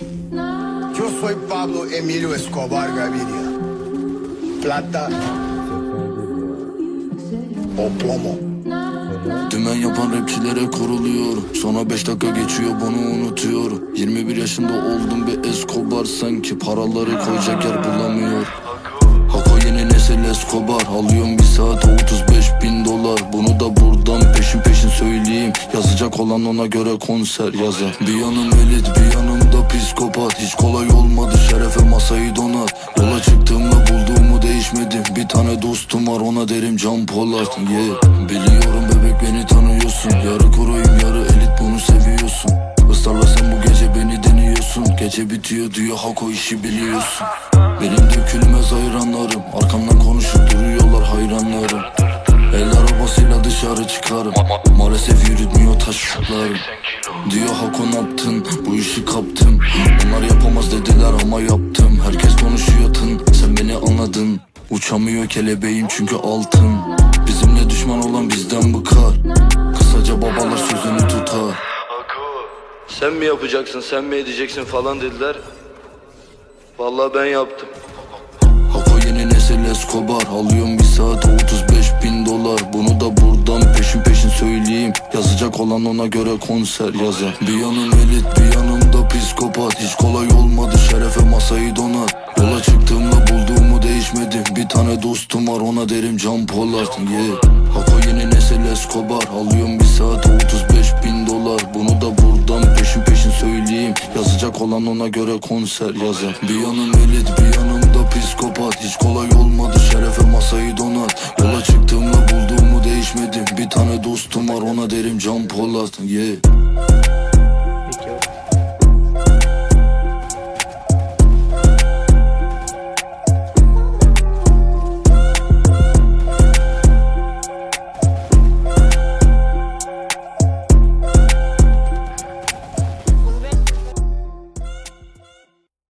Yo soy Pablo Emilio Escobar Gaviria. Plata o plomo. Dümen yapan rapçilere kuruluyorum Sonra 5 dakika geçiyor bunu unutuyorum 21 yaşında oldum bir Escobar. Sanki paraları koyacak yer bulamıyor. Hako yeni nesil Escobar. Alıyorum bir saate 35 bin dolar. Bunu da buradan peşin peşin söyleyeyim. Yazacak olan ona göre konser yazar. Bir yanım elit bir yanım psikopat Hiç kolay olmadı şerefe masayı donar. Yola çıktığımda bulduğumu değişmedim. Bir tane dostum var ona derim Can Polat. Yeah. Biliyorum bebek beni tanıyorsun. Yarı kuruyum yarı elit bunu seviyorsun. Israrla sen bu gece beni deniyorsun. Gece bitiyor diyor Hako işi biliyorsun. Benim dökülmez hayranlarım Arkamdan konuşup duruyorlar hayranlarım. El arabasıyla dışarı çıkarım. Maalesef yürütmüyor taşlarım Diyor Hako ne yaptın? Bu işi kaptım Dediler ama yaptım. Herkes konuşuyor tın. Sen beni anladın. Uçamıyor kelebeğim çünkü altın. Bizimle düşman olan bizden bıkar Kısaca babalar sözünü tutar. Sen mi yapacaksın sen mi edeceksin falan dediler. Vallahi ben yaptım. Hako yeni nesil Escobar Alıyorum bir saate 35 bin dolar. Bunu da buradan peşin peşin söyleyeyim. Yazacak olan ona göre konser yazar. Bir yanım elit bir yanım da psikopat Hiç kolay olmadı şerefe masayı donar. Yola çıktığımda bulduğumu değişmedim. Bir tane dostum var ona derim Can Polat. Yeah. Hako yeni nesil Escobar. Alıyorum bir saate 35 bin dolar. Bunu da buradan peşin peşin söyleyeyim. Yazacak olan ona göre konser yazar. Bir yanım elit bir yanım da psikopat. Hiç kolay olmadı şerefe masayı donar. Yola çıktığımda bulduğumu değişmedim. Bir tane dostum var ona derim Can Polat. Yeah.